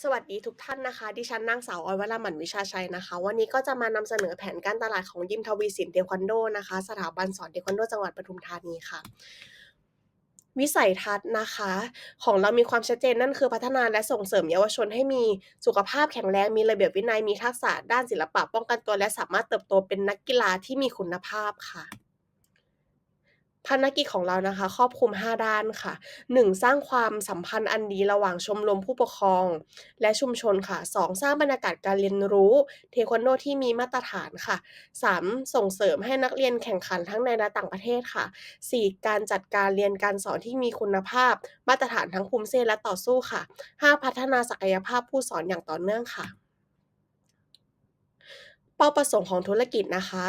สวัสดีทุกท่านนะคะ ดิฉันนางสาวออยวราหมันวิชาชัยนะคะ วันนี้ก็จะมานำเสนอแผนการตลาดของยิมทวีสินเทควันโดนะคะ สถาบันสอนเทควันโดจังหวัดปทุมธานีค่ะ วิสัยทัศน์นะคะ ของเรามีความชัดเจนนั่นคือพัฒนาและส่งเสริมเยาวชนให้มีสุขภาพแข็งแรงมีระเบียบวินัยมีทักษะด้านศิลปะป้องกันตัวและสามารถเติบโตเป็นนักกีฬาที่มีคุณภาพค่ะ ภารกิจของเรานะคะ ครอบคลุม 5 ด้านค่ะ 1. สร้างความสัมพันธ์อันดีระหว่างชมรมผู้ปกครอง และชุมชนค่ะ 2. สร้างบรรยากาศการเรียนรู้เทควันโดที่มีมาตรฐานค่ะ 3. ส่งเสริมให้นักเรียนแข่งขันทั้งในและต่างประเทศค่ะ 4. การจัดการเรียนการสอนที่มีคุณภาพ มาตรฐานทั้งภูมิเซและต่อสู้ค่ะ 5. พัฒนาศักยภาพผู้สอนอย่างต่อเนื่องค่ะ เป้าประสงค์ของธุรกิจนะคะ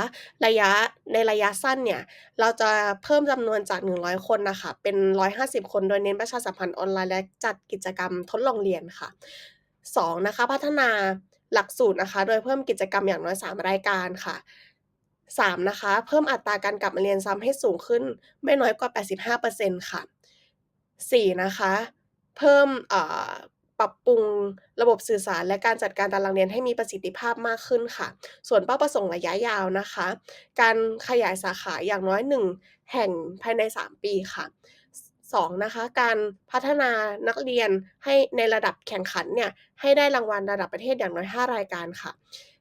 ระยะในระยะสั้นเนี่ย เราจะเพิ่มจำนวนจาก 100 คนนะคะ เป็น 150 คน โดยเน้นประชาสัมพันธ์ออนไลน์และจัดกิจกรรมทดลองเรียนค่ะ 2. นะคะ พัฒนาหลักสูตรนะคะ โดยเพิ่มกิจกรรมอย่างน้อย 3 รายการค่ะ 3. นะคะ เพิ่มอัตราการกลับมาเรียนซ้ำให้สูงขึ้น ไม่น้อยกว่า 85%ค่ะ 4. นะคะ เพิ่มอ่า ปรับปรุงระบบสื่อสาร และการจัดการตารางเรียนให้มีประสิทธิภาพมากขึ้นค่ะ ส่วนเป้าประสงค์ระยะยาวนะคะ การขยายสาขาอย่างน้อย 1 แห่งภายใน 3 ปีค่ะส 2. นะคะ การพัฒนานักเรียนให้ในระดับแข่งขันเนี่ยให้ได้รางวัลระดับประเทศอย่างน้อย 5 รายการค่ะ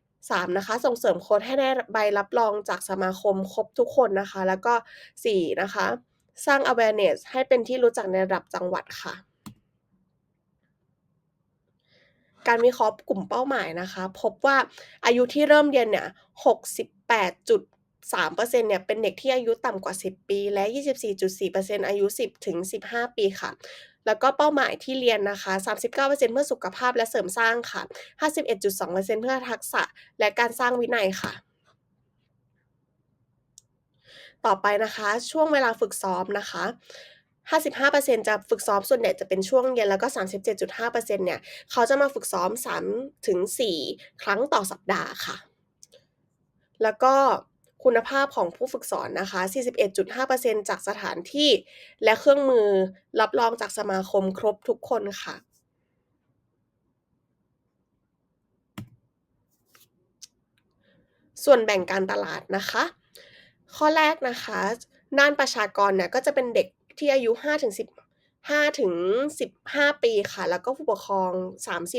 3. นะคะ ส่งเสริมโค้ชให้ได้ใบรับรองจากสมาคมครบทุกคนนะคะ แล้วก็ 4. นะคะ สร้าง awareness ให้เป็นที่รู้จักในระดับจังหวัดค่ะ การวิเคราะห์กลุ่มเป้าหมายนะคะ พบว่าอายุที่เริ่มเรียนเนี่ย 68.3%เนี่ยเป็นเด็กที่อายุต่ำกว่า 10 ปี และ 24.4%อายุ 10-15 ปีค่ะแล้วก็เป้าหมายที่เรียนนะคะ 39%เพื่อสุขภาพและเสริมสร้างค่ะ 51.2%เพื่อทักษะและการสร้างวินัยค่ะ ต่อไปนะคะ ช่วงเวลาฝึกซ้อมนะคะ 55%จะฝึกซ้อมส่วนใหญ่จะเป็นช่วงเย็นแล้วก็ 37.5%เนี่ย เขาจะมาฝึกซ้อม3-4ครั้งต่อสัปดาห์ค่ะ แล้วก็คุณภาพของผู้ฝึกสอนนะคะ 41.5%จากสถานที่และเครื่องมือรับรองจากสมาคมครบทุกคนค่ะ ส่วนแบ่งการตลาดนะคะ ข้อแรกนะคะ ด้านประชากรเนี่ยก็จะเป็นเด็ก ที่อายุ 5-10 5-15 ปีค่ะ แล้วก็ผู้ปกครอง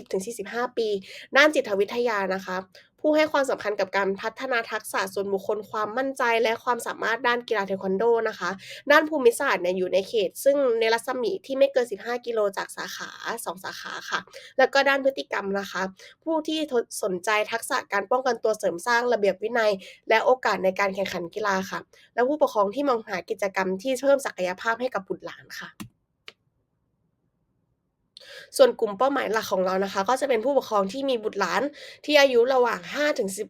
30-45 ปี ด้านจิตวิทยานะคะ ผู้ให้ความสำคัญกับการพัฒนาทักษะส่วนบุคคลความมั่นใจ และความสามารถด้านกีฬาเทควันโดนะคะ ด้านภูมิศาสตร์เนี่ยอยู่ในเขต ซึ่งในรัศมีที่ไม่เกิน 15 กิโลจากสาขา 2 สาขาค่ะ แล้วก็ด้านพฤติกรรมนะคะ ผู้ที่สนใจทักษะการป้องกันตัวเสริมสร้างระเบียบวินัย และโอกาสในการแข่งขันกีฬาค่ะ และผู้ปกครองที่มองหากิจกรรมที่เพิ่มศักยภาพให้กับบุตรหลานค่ะ ส่วนกลุ่มเป้าหมายหลักของเรานะคะ ก็จะเป็นผู้ปกครองที่มีบุตรหลานที่อายุระหว่าง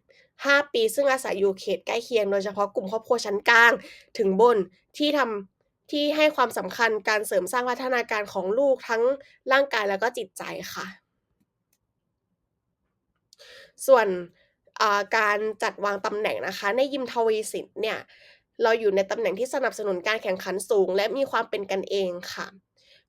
5-15 ปี ซึ่งอาศัยอยู่เขตใกล้เคียงโดยเฉพาะกลุ่มครอบครัวชั้นกลางถึงบนที่ทำที่ให้ความสำคัญการเสริมสร้างพัฒนาการของลูกทั้งร่างกายและก็จิตใจค่ะ ส่วนาการจัดวางตำแหน่งนะคะ ในยิมทวีสินเนี่ย เราอยู่ในตำแหน่งที่สนับสนุนการแข่งขันสูง และมีความเป็นกันเองค่ะ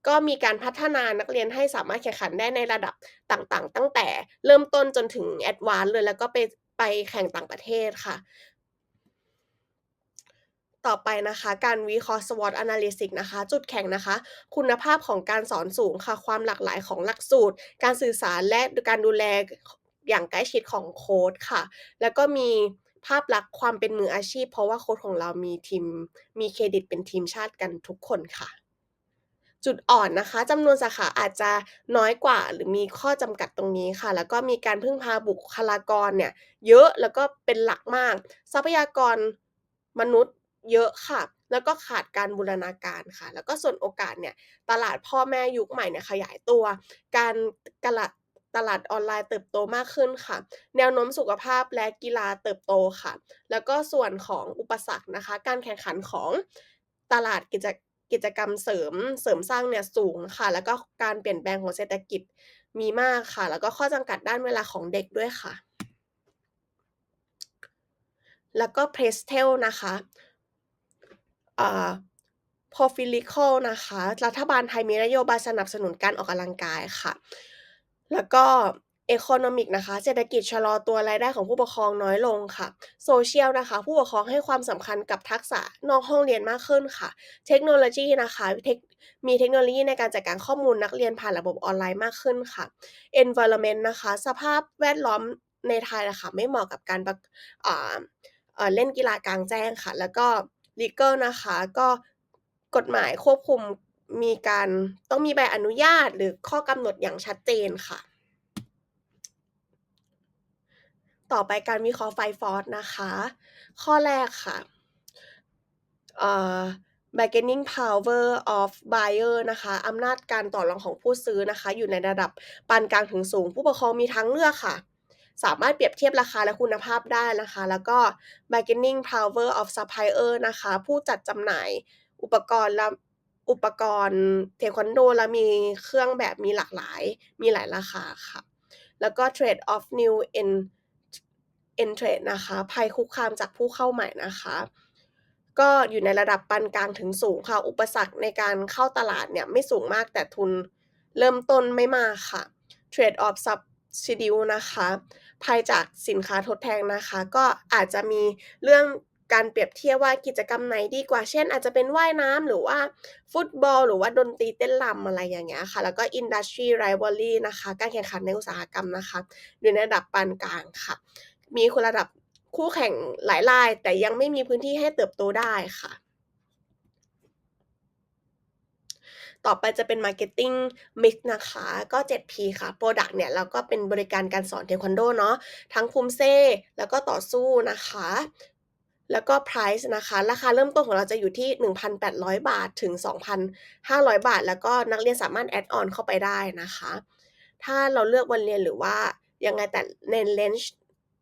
ก็มีการพัฒนานักเรียนให้สามารถแข่งขันได้ในระดับต่างๆ ตั้งแต่เริ่มต้นจนถึงแอดวานซ์เลย แล้วก็ไปไปแข่งต่างประเทศค่ะ ต่อไปนะคะ การวิเคราะห์ SWOT Analysis นะคะ จุดแข็งนะคะ คุณภาพของการสอนสูงค่ะ ความหลากหลายของหลักสูตร การสื่อสารและการดูแลอย่างใกล้ชิดของโคชค่ะ แล้วก็มีภาพลักษณ์ความเป็นมืออาชีพ เพราะว่าโคชของเรามีทีม มีเครดิตเป็นทีมชาติกันทุกคนค่ะ จุดอ่อนนะคะจำนวนสาขาอาจจะน้อยกว่าหรือมีข้อจำกัดตรงนี้ค่ะ แล้วก็มีการพึ่งพาบุคลากรเนี่ยเยอะแล้วก็เป็นหลักมาก ทรัพยากรมนุษย์เยอะค่ะ แล้วก็ขาดการบูรณาการค่ะ แล้วก็ส่วนโอกาสเนี่ยตลาดพ่อแม่ยุคใหม่เนี่ยขยายตัว การกะหลัดตลาดออนไลน์เติบโตมากขึ้นค่ะ แนวโน้มสุขภาพและกีฬาเติบโตค่ะ แล้วก็ส่วนของอุปสรรคนะคะ การแข่งขันของตลาดกิจ กิจกรรมเสริมเสริมสร้างเนี่ยสูงค่ะ แล้วก็การเปลี่ยนแปลงของเศรษฐกิจมีมากค่ะ แล้วก็ข้อจำกัดด้านเวลาของเด็กด้วยค่ะ แล้วก็ Prestel นะคะอ่า Profilical นะคะ รัฐบาลไทยมีนโยบายสนับสนุนการออกกำลังกายค่ะ แล้วก็ Economic นะคะ เศรษฐกิจชะลอตัวรายได้ของผู้ปกครองน้อยลงค่ะ Social นะคะ ผู้ปกครองให้ความสำคัญกับทักษะนอกห้องเรียนมากขึ้นค่ะ เทคโนโลยีนะคะมีเทคโนโลยีในการจัดการข้อมูลนักเรียนผ่านระบบออนไลน์มากขึ้นค่ะ Environment นะคะ สภาพแวดล้อมในไทยอะคะไม่เหมาะกับการเล่นกีฬากลางแจ้งค่ะ แล้วก็ Legal นะคะก็กฎหมายควบคุมมีการต้องมีใบอนุญาตหรือข้อกำหนดอย่างชัดเจนค่ะ ต่อไปการวิเคราะห์ไฟฟอสนะคะ ข้อแรกค่ะเอ่อ bargaining power of buyer นะคะอำนาจการต่อรองของผู้ซื้อนะคะ อยู่ในระดับปานกลางถึงสูง ผู้ปกครองมีทางเลือกค่ะ สามารถเปรียบเทียบราคาและคุณภาพได้นะคะ แล้วก็ bargaining power of supplier นะคะ ผู้จัดจำหน่ายอุปกรณ์และอุปกรณ์เทควันโดและมีเครื่องแบบมีหลากหลาย มีหลายราคาค่ะ แล้วก็ trade of new en entrant นะคะภัยคุกคามจากผู้เข้าใหม่นะคะ ก็อยู่ในระดับปานกลางถึงสูงค่ะ อุปสรรคในการเข้าตลาดเนี่ยไม่สูงมากแต่ทุนเริ่มต้นไม่มากค่ะ trade of substitute นะคะภัยจากสินค้าทดแทนนะคะ ก็อาจจะมีเรื่องการเปรียบเทียบว่ากิจกรรมไหนดีกว่า เช่น อาจจะเป็นว่ายน้ำหรือว่าฟุตบอล หรือว่าดนตรีเต้นรำอะไรอย่างเงี้ยค่ะ แล้วก็ industry rivalry นะคะ การแข่งขันในอุตสาหกรรมนะคะ อยู่ในระดับปานกลางค่ะ มีคนระดับคู่แข่งหลายราย แต่ยังไม่มีพื้นที่ให้เติบโตได้ค่ะ ต่อไปจะเป็น marketing mix นะคะ ก็ 7P ค่ะพรอดักต์เนี่ยเราก็เป็นบริการการสอนเทควันโดเนาะทั้ง Pumse แล้วก็ต่อสู้นะคะ แล้วก็ price นะคะ ราคาเริ่มต้นของเราจะอยู่ที่ 1,800 บาทถึง 2,500 บาท แล้วก็นักเรียนสามารถ add on เข้าไปได้นะคะ ถ้าเราเลือกวันเรียนหรือว่ายังไงแต่ในเรนจ์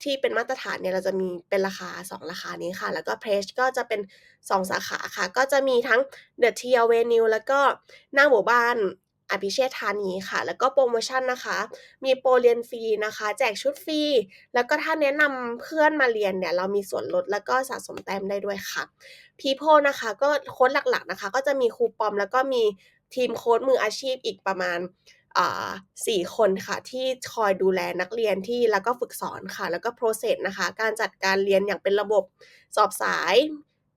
ที่เป็นมาตรฐานเนี่ยเราจะมีเป็นราคา 2 ราคานี้ค่ะ แล้วก็ Page ก็จะเป็น 2 สาขาค่ะ ก็จะมีทั้ง The Tea Avenue แล้วก็หน้าหมู่บ้านอภิเชษฐ์ธานีค่ะ แล้วก็โพรโมชั่นนะคะ มีโปรเรียนฟรีนะคะ แจกชุดฟรี แล้วก็ถ้าแนะนำเพื่อนมาเรียนเนี่ย เรามีส่วนลดแล้วก็สะสมแต้มได้ด้วยค่ะ People นะคะ ก็โค้ดหลักๆนะคะ ก็จะมีครูปอมแล้วก็มีทีมโค้ดมืออาชีพอีกประมาณ อ่า4คนค่ะที่คอยดูแลนักเรียนที่แล้วก็ฝึกสอนค่ะ แล้วก็ process นะคะ การจัดการเรียนอย่างเป็นระบบสอบสาย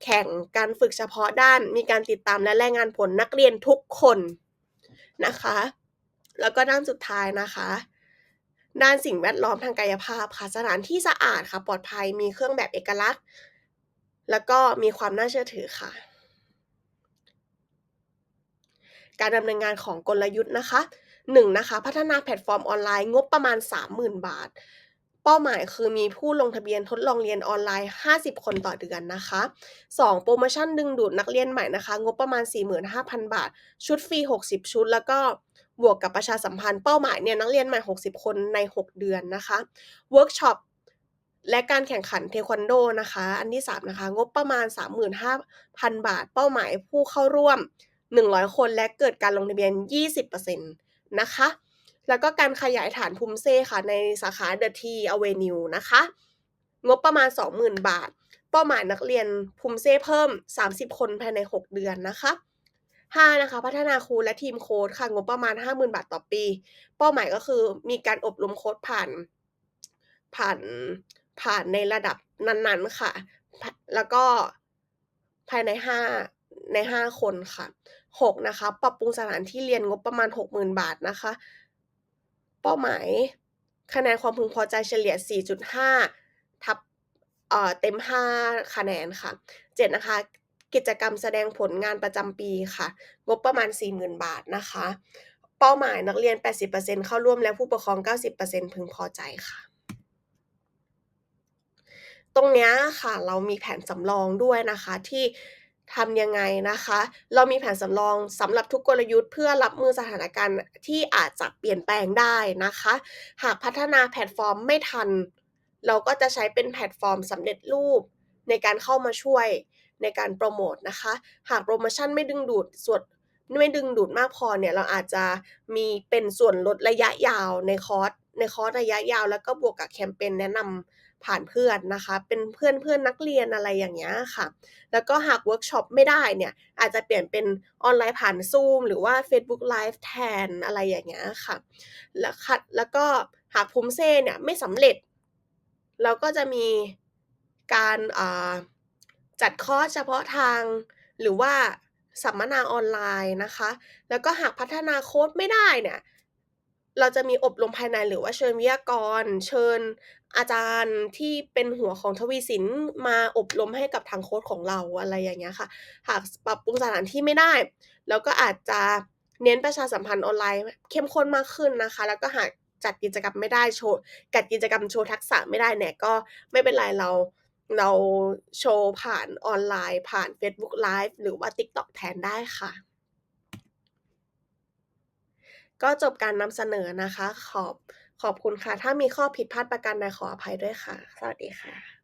แข่งการฝึกเฉพาะด้าน มีการติดตามและรายงานผลนักเรียนทุกคนนะคะ แล้วก็ด้านสุดท้ายนะคะ ด้านสิ่งแวดล้อมทางกายภาพค่ะสถานที่สะอาดค่ะ ปลอดภัยมีเครื่องแบบเอกลักษณ์ แล้วก็มีความน่าเชื่อถือค่ะการดำเนินงานของกลยุทธ์นะคะ 1 นะคะ พัฒนาแพลตฟอร์มออนไลน์งบประมาณ 30,000 บาท เป้าหมายคือมีผู้ลงทะเบียนทดลองเรียนออนไลน์ 50 คนต่อเดือนนะคะ 2โพรโมชั่นดึงดูดนักเรียนใหม่นะคะ งบประมาณ 45,000 บาท ชุดฟรี 60 ชุด แล้วก็บวกกับประชาสัมพันธ์เป้าหมายเนี่ยนักเรียนใหม่ 60 คนใน 6 เดือนนะคะเวิร์กช็อปและการแข่งขันเทควันโดนะคะ อันที่ 3 นะคะ งบประมาณ 35,000 บาท เป้าหมายผู้เข้าร่วม 100 คนและเกิดการลงทะเบียน 20% นะคะ แล้วก็การขยายฐาน Pumse ค่ะในสาขา The Tea Avenue นะคะ งบประมาณ 20,000 บาท เป้าหมายนักเรียน Pumse เพิ่ม 30 คนภายใน 6 เดือนนะคะ 5 นะคะ พัฒนาครูและทีมโค้ชค่ะงบประมาณ 50,000 บาทต่อปี เป้าหมายก็คือมีการอบรมโค้ชผ่านผ่านผ่านในระดับนั้นๆค่ะ แล้วก็ภายใน 5 ใน 5 คนค่ะ 6นะคะ ปรับปรุงสถานที่เรียนงบประมาณ 60,000 บาทนะคะ เป้าหมายคะแนนความพึงพอใจเฉลี่ย 4.5 ทับเอ่อเต็ม 5 คะแนนค่ะ 7 นะคะ กิจกรรมแสดงผลงานประจำปีค่ะ งบประมาณ 40,000 บาทนะคะ เป้าหมายนักเรียน 80%เข้าร่วมและผู้ปกครอง 90%พึงพอใจค่ะตรงเนี้ยค่ะเรามีแผนสำรองด้วยนะคะที่ ทำยังไงนะคะ เรามีแผนสำรองสำหรับทุกกลยุทธ์เพื่อรับมือสถานการณ์ที่อาจจะเปลี่ยนแปลงได้นะคะ หากพัฒนาแพลตฟอร์มไม่ทัน เราก็จะใช้เป็นแพลตฟอร์มสำเร็จรูป ในการเข้ามาช่วยในการโพรโมตนะคะ หากโพรโมชั่นไม่ดึงดูดส่วนไม่ดึงดูดมากพอเนี่ยเราอาจจะมีเป็นส่วนลดระยะยาวในคอร์สในคอร์สระยะยาว แล้วก็บวกกับแคมเพนแนะนำ ผ่านเพื่อนนะคะ เป็นเพื่อนๆนักเรียนอะไรอย่างเงี้ยค่ะ แล้วก็หากเวิร์กช็อปไม่ได้เนี่ย อาจจะเปลี่ยนเป็นออนไลน์ผ่าน Zoom หรือว่าเฟซบุ๊กไลฟ์แทนอะไรอย่างเงี้ยค่ะ แล้วคัดแล้วก็หาก PUMSE เนี่ยไม่สำเร็จ เราก็จะมีการจัดคอร์สเฉพาะทางหรือว่าสัมมนาออนไลน์นะคะ แล้วก็หากพัฒนาโค้ดไม่ได้เนี่ย เราจะมีอบรมภายในหรือว่าเชิญวิทยากร เชิญอาจารย์ที่เป็นหัวของทวีสินมาอบรมให้กับทางโค้ดของเราอะไรอย่างเงี้ยค่ะ หากปรับปรุงสถานที่ไม่ได้เราก็อาจจะเน้นประชาสัมพันธ์ออนไลน์ เข้มข้นมากขึ้นนะคะ แล้วก็หากจัดกิจกรรมไม่ได้โชว์จัดกิจกรรมโชว์ทักษะไม่ได้เนี่ยก็ไม่เป็นไรเราเราโชว์ผ่านออนไลน์ ผ่านเฟซบุ๊กไลฟ์หรือว่า TikTok แทนได้ค่ะ ก็จบการนำเสนอนะคะ ขอบขอบคุณค่ะ ถ้ามีข้อผิดพลาดประการใดขออภัยด้วยค่ะ สวัสดีค่ะ